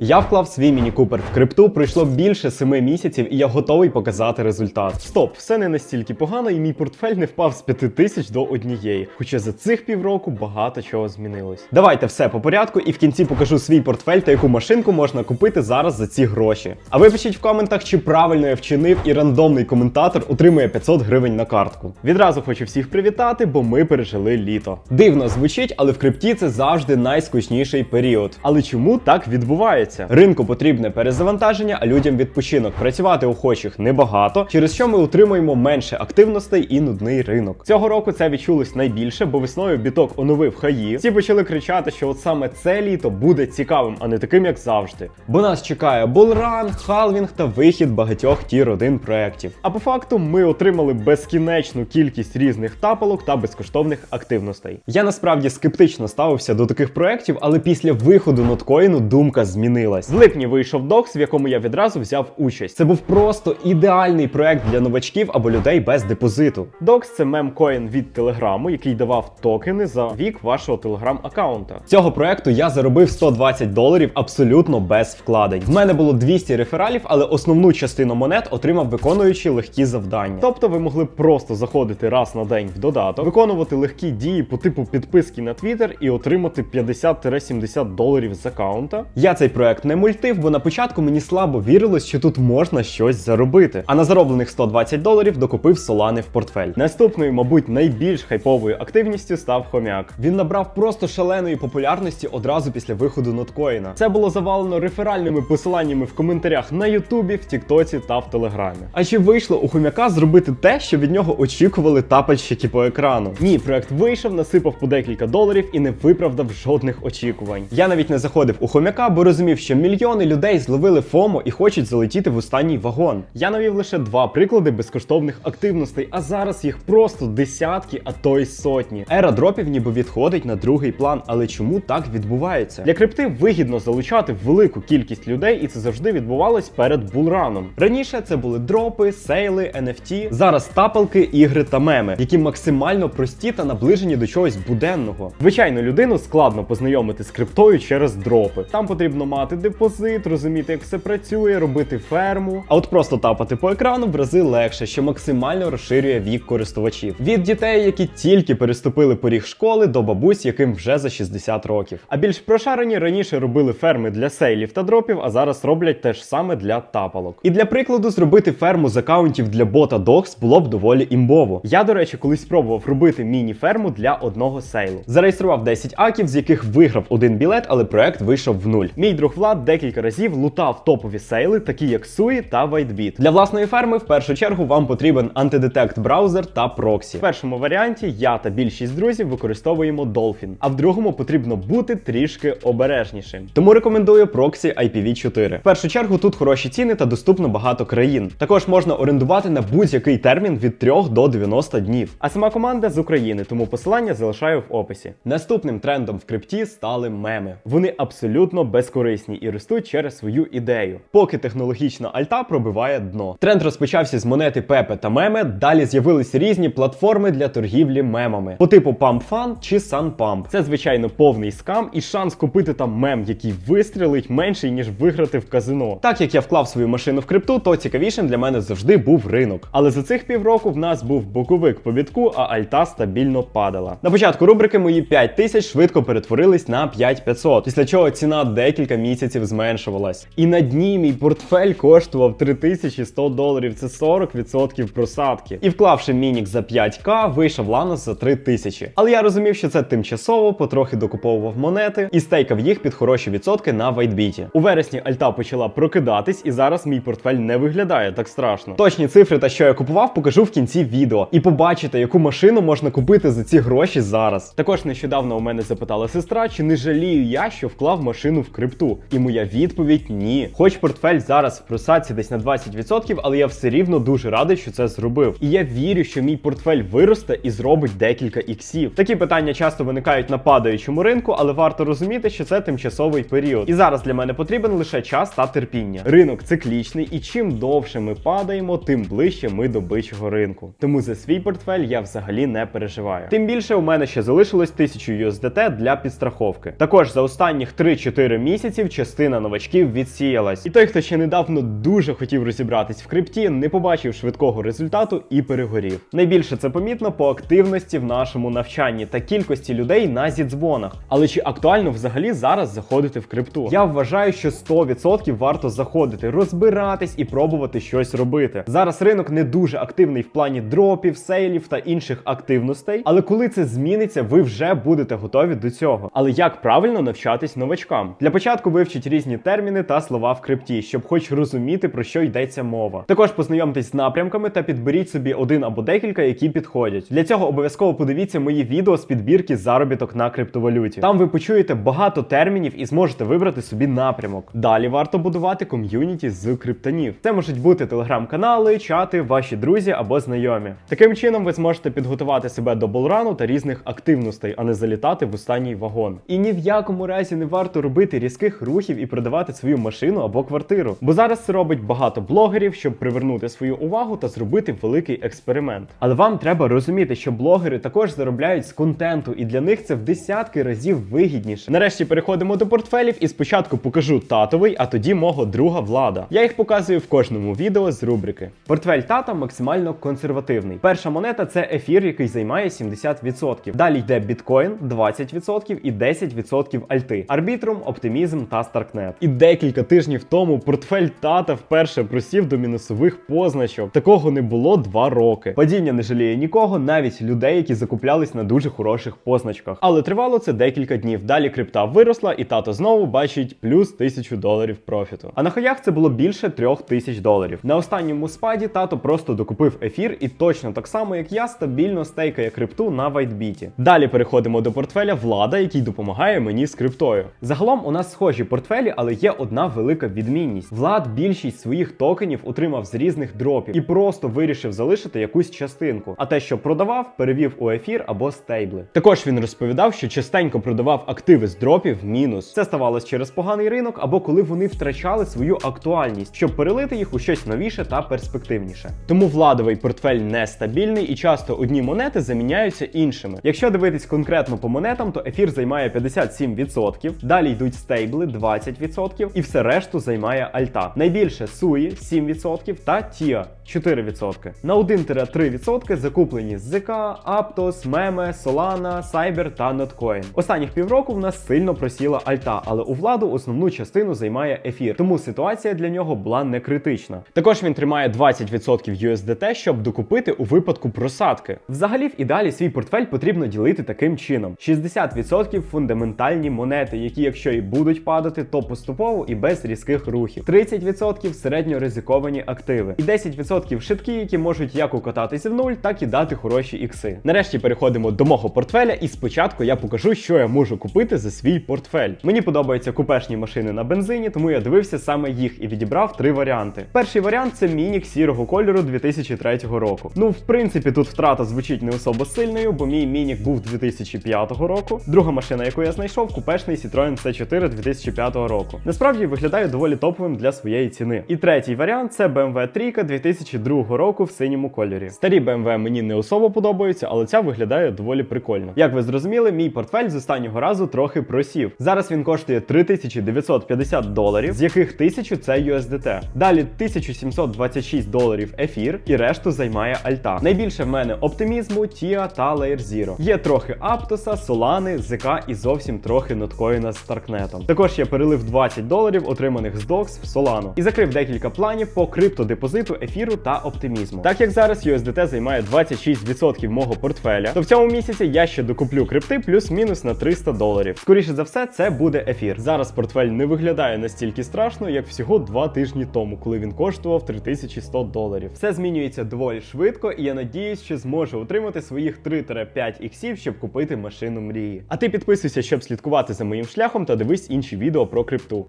Я вклав свій міні-купер в крипту, пройшло більше семи місяців, і я готовий показати результат. Стоп, все не настільки погано, і мій портфель не впав з п'яти тисяч до однієї. Хоча за цих півроку багато чого змінилось. Давайте все по порядку, і в кінці покажу свій портфель та яку машинку можна купити зараз за ці гроші. А ви пишіть в коментах, чи правильно я вчинив, і рандомний коментатор отримує 500 гривень на картку. Відразу хочу всіх привітати, бо ми пережили літо. Дивно звучить, але в крипті це завжди найскучніший період. Але чому так відбувається? Ринку потрібне перезавантаження, а людям відпочинок. Працювати охочих небагато, через що ми отримуємо менше активностей і нудний ринок. Цього року це відчулось найбільше, бо весною біток оновив хаї. Всі почали кричати, що от саме це літо буде цікавим, а не таким, як завжди. Бо нас чекає булран, халвінг та вихід багатьох тір 1 проєктів. А по факту ми отримали безкінечну кількість різних тапалок та безкоштовних активностей. Я насправді скептично ставився до таких проєктів, але після виходу ноткоїну думка змінилась. В липні вийшов докс, в якому я відразу взяв участь. Це був просто ідеальний проект для новачків або людей без депозиту. Докс це мемкоін від телеграму, який давав токени за вік вашого телеграм-аккаунта. З Цього проекту я заробив 120 доларів абсолютно без вкладень. В мене було 200 рефералів, але основну частину монет отримав виконуючи легкі завдання. Тобто ви могли просто заходити раз на день в додаток, виконувати легкі дії по типу підписки на Twitter і отримати 50-70 доларів з аккаунта. Я цей проект не мультив, бо на початку мені слабо вірилось, що тут можна щось заробити. А на зароблених 120 доларів докупив солани в портфель. Наступною, мабуть, найбільш хайповою активністю став хомяк. Він набрав просто шаленої популярності одразу після виходу ноткоїна. Це було завалено реферальними посиланнями в коментарях на Ютубі, в Тіктоці та в Телеграмі. А чи вийшло у хомяка зробити те, що від нього очікували тапальщики по екрану? Ні, проект вийшов, насипав по декілька доларів і не виправдав жодних очікувань. Я навіть не заходив у хомяка, бо розумів, що мільйони людей зловили ФОМО і хочуть залетіти в останній вагон. Я навів лише два приклади безкоштовних активностей, а зараз їх просто десятки, а то й сотні. Ера дропів ніби відходить на другий план, але чому так відбувається? Для крипти вигідно залучати велику кількість людей, і це завжди відбувалось перед булраном. Раніше це були дропи, сейли, NFT, зараз тапалки, ігри та меми, які максимально прості та наближені до чогось буденного. Звичайно, людину складно познайомити з криптою через дропи. Там потрібно мати депозит, розуміти, як все працює, робити ферму. А от просто тапати по екрану в рази легше, що максимально розширює вік користувачів. Від дітей, які тільки переступили поріг школи, до бабусь, яким вже за 60 років. А більш прошарені раніше робили ферми для сейлів та дропів, а зараз роблять те ж саме для тапалок. І для прикладу, зробити ферму з акаунтів для бота Dogs було б доволі імбово. Я, до речі, колись спробував робити міні-ферму для одного сейлу. Зареєстрував 10 аків, з яких виграв один білет, але проект вийшов в нуль. Мій друг Влад декілька разів лутав топові сейли, такі як Sui та WhiteBit. Для власної ферми в першу чергу вам потрібен антидетект браузер та проксі. В першому варіанті я та більшість друзів використовуємо Dolphin, а в другому потрібно бути трішки обережнішим. Тому рекомендую проксі IPv4. В першу чергу тут хороші ціни та доступно багато країн. Також можна орендувати на будь-який термін від 3 до 90 днів. А сама команда з України, тому посилання залишаю в описі. Наступним трендом в крипті стали меми. Вони абсолютно безкорисні і ростуть через свою ідею. Поки технологічна альта пробиває дно. Тренд розпочався з монети Пепе та меми. Далі з'явились різні платформи для торгівлі мемами по типу PumpFun чи SunPump. Це звичайно повний скам, і шанс купити там мем, який вистрілить менший ніж виграти в казино. Так як я вклав свою машину в крипту, то цікавішим для мене завжди був ринок. Але за цих півроку в нас був боковик по бітку, а альта стабільно падала. На початку рубрики мої 5 тисяч швидко перетворились на 5500, після чого ціна декілька місяців зменшувалась. І на дні мій портфель коштував 3100 доларів. Це 40% просадки. І вклавши мінік за 5к, вийшов ланос за 3000. Але я розумів, що це тимчасово, потрохи докуповував монети і стейкав їх під хороші відсотки на вайтбіті. У вересні альта почала прокидатись, і зараз мій портфель не виглядає так страшно. Точні цифри та що я купував, покажу в кінці відео. І побачите, яку машину можна купити за ці гроші зараз. Також нещодавно у мене запитала сестра, чи не жалію я, що вклав машину в крипту. І моя відповідь ні. Хоч портфель зараз в просадці десь на 20%, але я все рівно дуже радий, що це зробив. І я вірю, що мій портфель виросте і зробить декілька іксів. Такі питання часто виникають на падаючому ринку, але варто розуміти, що це тимчасовий період. І зараз для мене потрібен лише час та терпіння. Ринок циклічний, і чим довше ми падаємо, тим ближче ми до бичого ринку. Тому за свій портфель я взагалі не переживаю. Тим більше у мене ще залишилось 1000 USDT для підстраховки. Також за останніх 3-4 місяці місяців частина новачків відсіялась. І той, хто ще недавно дуже хотів розібратись в крипті, не побачив швидкого результату і перегорів. Найбільше це помітно по активності в нашому навчанні та кількості людей на зідзвонах. Але чи актуально взагалі зараз заходити в крипту? Я вважаю, що 100% варто заходити, розбиратись і пробувати щось робити. Зараз ринок не дуже активний в плані дропів, сейлів та інших активностей. Але коли це зміниться, ви вже будете готові до цього. Але як правильно навчатись новачкам? Для початку вивчіть різні терміни та слова в крипті, щоб хоч розуміти про що йдеться мова. Також познайомтесь з напрямками та підберіть собі один або декілька, які підходять. Для цього обов'язково подивіться мої відео з підбірки заробіток на криптовалюті. Там ви почуєте багато термінів і зможете вибрати собі напрямок. Далі варто будувати ком'юніті з криптонів. Це можуть бути телеграм-канали, чати, ваші друзі або знайомі. Таким чином ви зможете підготувати себе до болрану та різних активностей, а не залітати в останній вагон. І ні в якому разі не варто робити різких рухів і продавати свою машину або квартиру. Бо зараз це робить багато блогерів, щоб привернути свою увагу та зробити великий експеримент. Але вам треба розуміти, що блогери також заробляють з контенту, і для них це в десятки разів вигідніше. Нарешті переходимо до портфелів і спочатку покажу татовий, а тоді мого друга влада. Я їх показую в кожному відео з рубрики. Портфель тата максимально консервативний. Перша монета це ефір, який займає 70%. Далі йде біткоін 20% і 10% альти, арбітрум, оптимізм та старкнет. І декілька тижнів тому портфель тата вперше просів до мінусових позначок. Такого не було два роки. Падіння не жаліє нікого, навіть людей, які закуплялись на дуже хороших позначках. Але тривало це декілька днів. Далі крипта виросла, і тато знову бачить плюс тисячу доларів профіту. А на хаях це було більше трьох тисяч доларів. На останньому спаді тато просто докупив ефір і точно так само, як я, стабільно стейкає крипту на вайтбіті. Далі переходимо до портфеля влада, який допомагає мені з криптою. Загалом у нас схожі портфелі, але є одна велика відмінність. Влад більшість своїх токенів отримав з різних дропів і просто вирішив залишити якусь частинку. А те, що продавав, перевів у ефір або стейбли. Також він розповідав, що частенько продавав активи з дропів в мінус. Це ставалось через поганий ринок або коли вони втрачали свою актуальність, щоб перелити їх у щось новіше та перспективніше. Тому владовий портфель нестабільний і часто одні монети заміняються іншими. Якщо дивитись конкретно по монетам, то ефір займає 57%, далі йдуть стейбли 20% і все решту займає альта. Найбільше суї 7% та Тіа 4%. На 1-3% закуплені ЗК, Aptos, Meme, Solana, Cyber та Notcoin. Останніх півроку в нас сильно просіла альта, але у владу основну частину займає ефір, тому ситуація для нього була не критична. Також він тримає 20% USDT, щоб докупити у випадку просадки. Взагалі, в ідеалі свій портфель потрібно ділити таким чином: 60% фундаментальні монети, які, якщо і будуть падати, то поступово і без різких рухів. 30% середньоризиковані активи, і 10% шибки, які можуть як укататися в нуль, так і дати хороші ікси. Нарешті переходимо до мого портфеля, і спочатку я покажу, що я можу купити за свій портфель. Мені подобаються купешні машини на бензині, тому я дивився саме їх і відібрав три варіанти. Перший варіант це мінік сірого кольору 2003 року. Ну, в принципі, тут втрата звучить не особо сильною, бо мій мінік був 2005 року. Друга машина, яку я знайшов, купешний Citroen C4 2005 року. Насправді виглядає доволі топовим для своєї ціни. І третій варіант це BMW 3 2002 року в синьому кольорі. Старі BMW мені не особо подобаються, але ця виглядає доволі прикольно. Як ви зрозуміли, мій портфель з останнього разу трохи просів. Зараз він коштує 3950 доларів, з яких 1000 це USDT. Далі 1726 доларів ефір, і решту займає альта. Найбільше в мене оптимізму, Тіа та Layer Zero. Є трохи Аптоса, Солани, ЗК і зовсім трохи ноткоїна з Старкнетом. Також я перелив 20 доларів, отриманих з DOX в Solano. І закрив декілька планів по криптодепозиту, ефіру та оптимізму. Так як зараз USDT займає 26% мого портфеля, то в цьому місяці я ще докуплю крипти плюс-мінус на 300 доларів. Скоріше за все, це буде ефір. Зараз портфель не виглядає настільки страшно, як всього два тижні тому, коли він коштував 3100 доларів. Все змінюється доволі швидко, і я надіюсь, що зможу отримати своїх 3-5 іксів, щоб купити машину мрії. А ти підписуйся, щоб слідкувати за моїм шляхом та дивись інші відео про крипту.